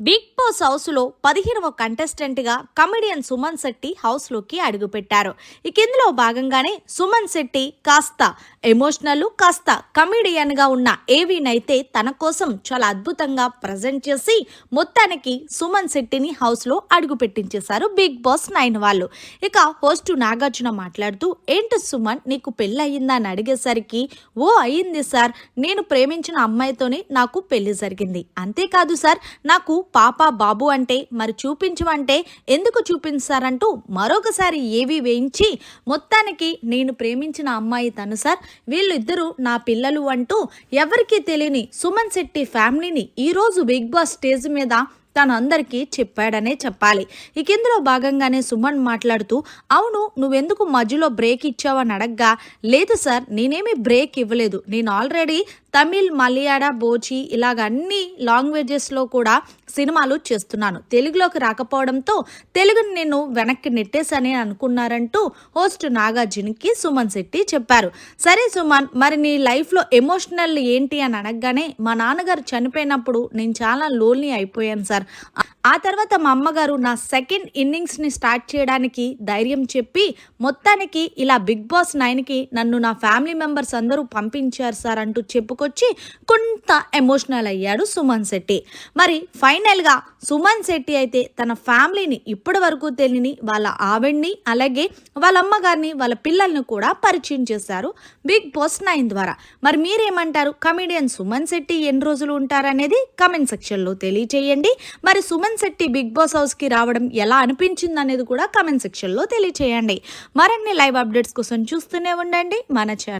Big boss హౌస్లో పదిహేనవ కంటెస్టెంట్గా comedian Suman Shetty హౌస్లోకి అడుగుపెట్టారు. ఇక ఇందులో భాగంగానే సుమన్ శెట్టి కాస్త ఎమోషనల్ కాస్త కమెడియన్గా ఉన్న ఏవీనైతే తన కోసం చాలా అద్భుతంగా ప్రజెంట్ చేసి మొత్తానికి సుమన్ శెట్టిని హౌస్లో అడుగుపెట్టించేశారు బిగ్ బాస్ నైన్ వాళ్ళు. ఇక హోస్ట్ నాగార్జున మాట్లాడుతూ ఏంటి సుమన్ నీకు పెళ్ళయిందా అని అడిగేసరికి ఓ అయ్యింది సార్. నేను ప్రేమించిన అమ్మాయితోనే నాకు పెళ్ళి జరిగింది. అంతేకాదు సార్ నాకు పాప బాబు అంటే మరి చూపించమంటే ఎందుకు చూపించారంటూ మరొకసారి ఏవి వేయించి మొత్తానికి నేను ప్రేమించిన అమ్మాయి తను సార్. వీళ్ళిద్దరూ నా పిల్లలు అంటూ ఎవరికీ తెలియని సుమన్ శెట్టి ఫ్యామిలీని ఈరోజు బిగ్ బాస్ స్టేజ్ మీద తనందరికీ అందరికీ చెప్పాడనే చెప్పాలి. ఇక ఇందులో భాగంగానే సుమన్ మాట్లాడుతూ అవును నువ్వెందుకు మధ్యలో బ్రేక్ ఇచ్చావని అడగ్గా? లేదు సార్ నేనేమి బ్రేక్ ఇవ్వలేదు. నేను ఆల్రెడీ తమిళ్ మలయాళ బోచి ఇలాగ అన్ని లాంగ్వేజెస్లో కూడా సినిమాలు చేస్తున్నాను. తెలుగులోకి రాకపోవడంతో తెలుగుని నేను వెనక్కి నెట్టేసని అనుకున్నారంటూ హోస్ట్ నాగార్జున్కి సుమన్ శెట్టి చెప్పారు. సరే సుమన్ మరి నీ లైఫ్లో ఎమోషనల్ ఏంటి అని అనగానే మా నాన్నగారు చనిపోయినప్పుడు నేను చాలా లోన్లీ అయిపోయాను సార్. ఆ తర్వాత మా అమ్మగారు నా సెకండ్ ఇన్నింగ్స్ని స్టార్ట్ చేయడానికి ధైర్యం చెప్పి మొత్తానికి ఇలా బిగ్ బాస్ నైన్కి నన్ను నా ఫ్యామిలీ మెంబర్స్ అందరూ పంపించారు సార్ అంటూ తీసుకొచ్చి కొంత ఎమోషనల్ అయ్యాడు సుమన్ శెట్టి. మరి ఫైనల్గా సుమన్ శెట్టి అయితే తన ఫ్యామిలీని ఇప్పటి వరకు తెలియని వాళ్ళ ఆవిడ్ని అలాగే వాళ్ళ అమ్మగారిని వాళ్ళ పిల్లల్ని కూడా పరిచయం చేశారు బిగ్ బాస్ నైన్ ద్వారా. మరి మీరేమంటారు? కమెడియన్ సుమన్ శెట్టి ఎన్ని రోజులు ఉంటారనేది కమెంట్ సెక్షన్లో తెలియచేయండి. మరి సుమన్ శెట్టి బిగ్ బాస్ హౌస్కి రావడం ఎలా అనిపించింది అనేది కూడా కమెంట్ సెక్షన్లో తెలియచేయండి. మరిన్ని లైవ్ అప్డేట్స్ కోసం చూస్తూనే ఉండండి. మన ఛానల్